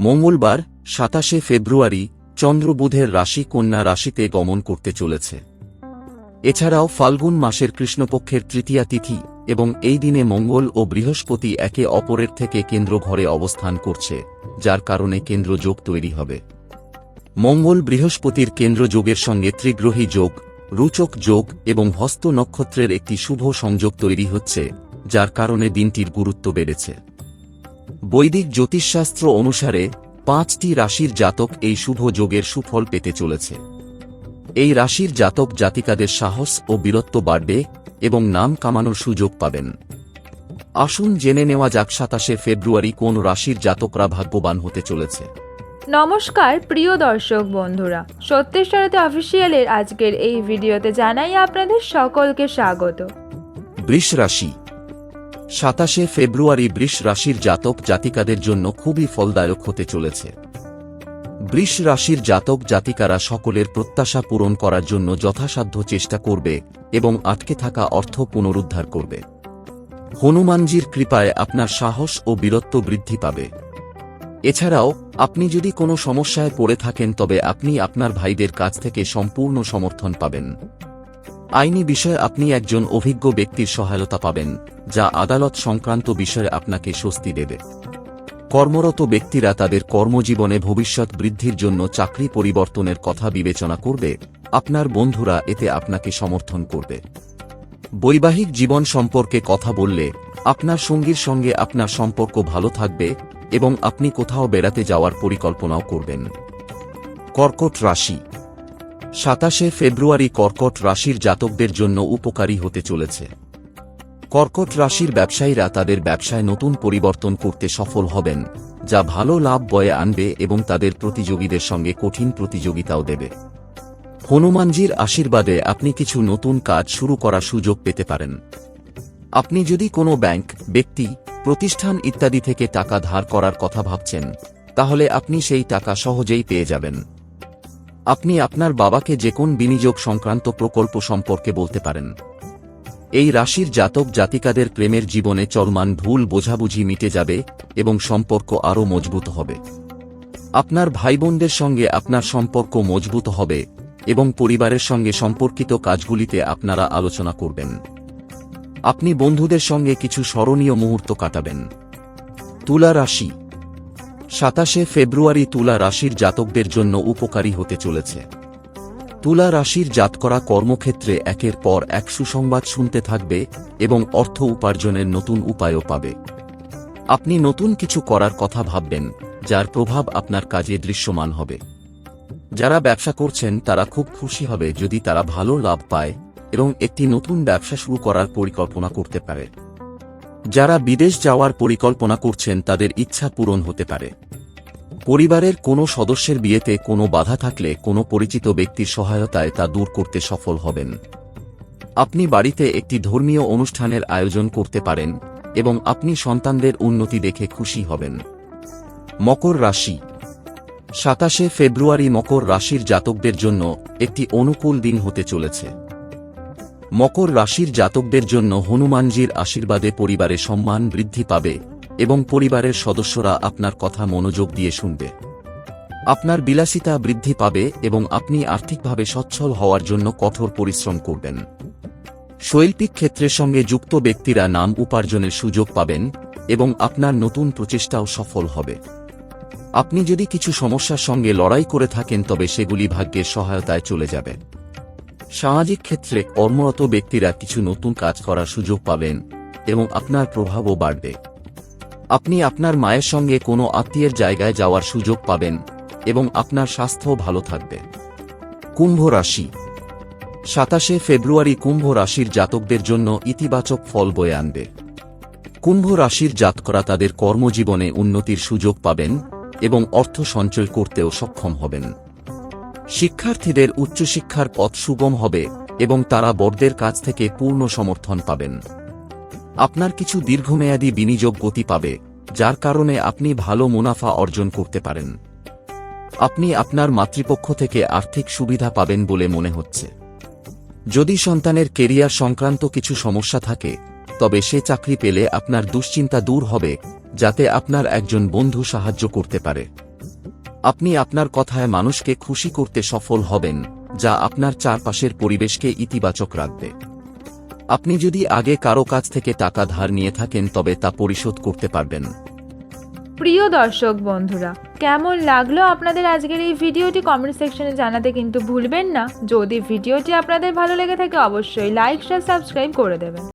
মঙ্গলবার, সাতাশে ফেব্রুয়ারি চন্দ্র বুধের রাশি কন্যা রাশিতে গমন করতে চলেছে। এছাড়াও ফাল্গুন মাসের কৃষ্ণপক্ষের তৃতীয়া তিথি এবং এই দিনে মঙ্গল ও বৃহস্পতি একে অপরের থেকে কেন্দ্র ঘরে অবস্থান করছে, যার কারণে কেন্দ্র যোগ তৈরি হবে। মঙ্গল বৃহস্পতির কেন্দ্র যোগের সঙ্গে ত্রিগ্রহী যোগ, রুচক যোগ এবং হস্ত নক্ষত্রের একটি শুভ সংযোগ তৈরি হচ্ছে, যার কারণে দিনটির গুরুত্ব বেড়েছে। বৈদিক জ্যোতিষশাস্ত্র অনুসারে পাঁচটি রাশির জাতক এই শুভ যোগের সুফল পেতে চলেছে। এই রাশির জাতক জাতিকাদের সাহস ও বীরত্ব বাড়বে এবং নাম কামানোর সুযোগ পাবেন। আসুন জেনে নেওয়া যাক সাতাশে ফেব্রুয়ারি কোন রাশির জাতকরা ভাগ্যবান হতে চলেছে। নমস্কার প্রিয় দর্শক বন্ধুরা। সত্যের সারথী অফিসিয়ালের আজকের এই ভিডিওতে জানাই আপনাদের সকলকে স্বাগত। বৃষ রাশি সাতাশে ফেব্রুয়ারি বৃষ রাশির জাতক জাতিকাদের জন্য খুবই ফলদায়ক হতে চলেছে। বৃষ রাশির জাতক জাতিকারা সকলের প্রত্যাশা পূরণ করার জন্য যথাসাধ্য চেষ্টা করবে এবং আটকে থাকা অর্থ পুনরুদ্ধার করবে। হনুমানজির কৃপায় আপনার সাহস ও বীরত্ব বৃদ্ধি পাবে। এছাড়াও, আপনি যদি কোনো সমস্যায় পড়ে থাকেন তবে আপনি আপনার ভাইদের কাছ থেকে সম্পূর্ণ সমর্থন পাবেন। আইনি বিষয়ে আপনি একজন অভিজ্ঞ ব্যক্তির সহায়তা পাবেন, যা আদালত সংক্রান্ত বিষয়ে আপনাকে স্বস্তি দেবে। কর্মরত ব্যক্তিরা তাদের কর্মজীবনে ভবিষ্যৎ বৃদ্ধির জন্য চাকরি পরিবর্তনের কথা বিবেচনা করবে, আপনার বন্ধুরা এতে আপনাকে সমর্থন করবে। বৈবাহিক জীবন সম্পর্কে কথা বললে, আপনার সঙ্গীর সঙ্গে আপনার সম্পর্ক ভালো থাকবে এবং আপনি কোথাও বেড়াতে যাওয়ার পরিকল্পনাও করবেন। কর্কট রাশি সাতাশে ফেব্রুয়ারি কর্কট রাশির জাতকদের জন্য উপকারী হতে চলেছে। কর্কট রাশির ব্যবসায়ীরা তাদের ব্যবসায় নতুন পরিবর্তন করতে সফল হবেন, যা ভালো লাভ বয়ে আনবে এবং তাদের প্রতিযোগীদের সঙ্গে কঠিন প্রতিযোগিতাও দেবে। হনুমানজির আশীর্বাদে আপনি কিছু নতুন কাজ শুরু করার সুযোগ পেতে পারেন। আপনি যদি কোনো ব্যাংক, ব্যক্তি, প্রতিষ্ঠান ইত্যাদি থেকে টাকা ধার করার কথা ভাবছেন, তাহলে আপনি সেই টাকা সহজেই পেয়ে যাবেন। আপনি আপনার বাবাকে যে কোন বিনিয়োগ সংক্রান্ত প্রকল্প সম্পর্কে বলতে পারেন। এই রাশির জাতক জাতিকাদের প্রেমের জীবনে চলমান ভুল বোঝাবুঝি মিটে যাবে এবং সম্পর্ক আরও মজবুত হবে। আপনার ভাইবোনদের সঙ্গে আপনার সম্পর্ক মজবুত হবে এবং পরিবারের সঙ্গে সম্পর্কিত কাজগুলিতে আপনারা আলোচনা করবেন। আপনি বন্ধুদের সঙ্গে কিছু স্মরণীয় মুহূর্ত কাটাবেন। তুলা রাশি সাতাশে ফেব্রুয়ারি তুলা রাশির জাতকদের জন্য উপকারী হতে চলেছে। তুলা রাশির জাত করা কর্মক্ষেত্রে একের পর এক সুসংবাদ শুনতে থাকবে এবং অর্থ উপার্জনের নতুন উপায়ও পাবে। আপনি নতুন কিছু করার কথা ভাববেন, যার প্রভাব আপনার কাজে দৃশ্যমান হবে। যারা ব্যবসা করছেন, তারা খুব খুশি হবে যদি তারা ভালো লাভ পায় এবং একটি নতুন ব্যবসা শুরু করার পরিকল্পনা করতে পারে। যারা বিদেশ যাওয়ার পরিকল্পনা করছেন তাদের ইচ্ছা পূরণ হতে পারে। পরিবারের কোনো সদস্যের বিয়েতে কোনো বাধা থাকলে কোনো পরিচিত ব্যক্তির সহায়তায় তা দূর করতে সফল হবেন। আপনি বাড়িতে একটি ধর্মীয় অনুষ্ঠানের আয়োজন করতে পারেন এবং আপনি সন্তানদের উন্নতি দেখে খুশি হবেন। মকর রাশি। সাতাশে ফেব্রুয়ারি মকর রাশির জাতকদের জন্য একটি অনুকূল দিন হতে চলেছে। মকর রাশির জাতকদের জন্য হনুমানজির আশীর্বাদে পরিবারে সম্মান বৃদ্ধি পাবে এবং পরিবারের সদস্যরা আপনার কথা মনোযোগ দিয়ে শুনবে। আপনার বিলাসিতা বৃদ্ধি পাবে এবং আপনি আর্থিকভাবে সচ্ছল হওয়ার জন্য কঠোর পরিশ্রম করবেন। শৈল্পিক ক্ষেত্রের সঙ্গে যুক্ত ব্যক্তিরা নাম উপার্জনের সুযোগ পাবেন এবং আপনার নতুন প্রচেষ্টাও সফল হবে। আপনি যদি কিছু সমস্যার সঙ্গে লড়াই করে থাকেন তবে সেগুলি ভাগ্যের সহায়তায় চলে যাবে। সামাজিক ক্ষেত্রে কর্মরত ব্যক্তিরা কিছু নতুন কাজ করার সুযোগ পাবেন এবং আপনার প্রভাবও বাড়বে। আপনি আপনার মায়ের সঙ্গে কোনো আত্মীয়ের জায়গায় যাওয়ার সুযোগ পাবেন এবং আপনার স্বাস্থ্য ভালো থাকবে। কুম্ভ রাশি। সাতাশে ফেব্রুয়ারি কুম্ভ রাশির জাতকদের জন্য ইতিবাচক ফল বয়ে আনবে। কুম্ভ রাশির জাতকরা তাদের কর্মজীবনে উন্নতির সুযোগ পাবেন এবং অর্থ সঞ্চয় করতেও সক্ষম হবেন। শিক্ষার্থীদের উচ্চশিক্ষার পথ সুগম হবে এবং তারা বড়দের কাছ থেকে পূর্ণ সমর্থন পাবেন। আপনার কিছু দীর্ঘমেয়াদী বিনিয়োগ গতি পাবে, যার কারণে আপনি ভালো মুনাফা অর্জন করতে পারেন। আপনি আপনার মাতৃপক্ষ থেকে আর্থিক সুবিধা পাবেন বলে মনে হচ্ছে। যদি সন্তানের কেরিয়ার সংক্রান্ত কিছু সমস্যা থাকে, তবে সে চাকরি পেলে আপনার দুশ্চিন্তা দূর হবে, যাতে আপনার একজন বন্ধু সাহায্য করতে পারে। আপনি আপনার কথায় মানুষকে খুশি করতে সফল হবেন, যা আপনার চারপাশের পরিবেশকে ইতিবাচক রাখবে। আপনি যদি আগে কারও কাছ থেকে টাকা ধার নিয়ে থাকেন, তবে তা পরিশোধ করতে পারবেন। প্রিয় দর্শক বন্ধুরা, কেমন লাগল আপনাদের আজকের এই ভিডিওটি কমেন্ট সেকশনে জানাতে কিন্তু ভুলবেন না। যদি ভিডিওটি আপনাদের ভালো লেগে থাকে, অবশ্যই লাইক শেয়ার সাবস্ক্রাইব করে দেবেন।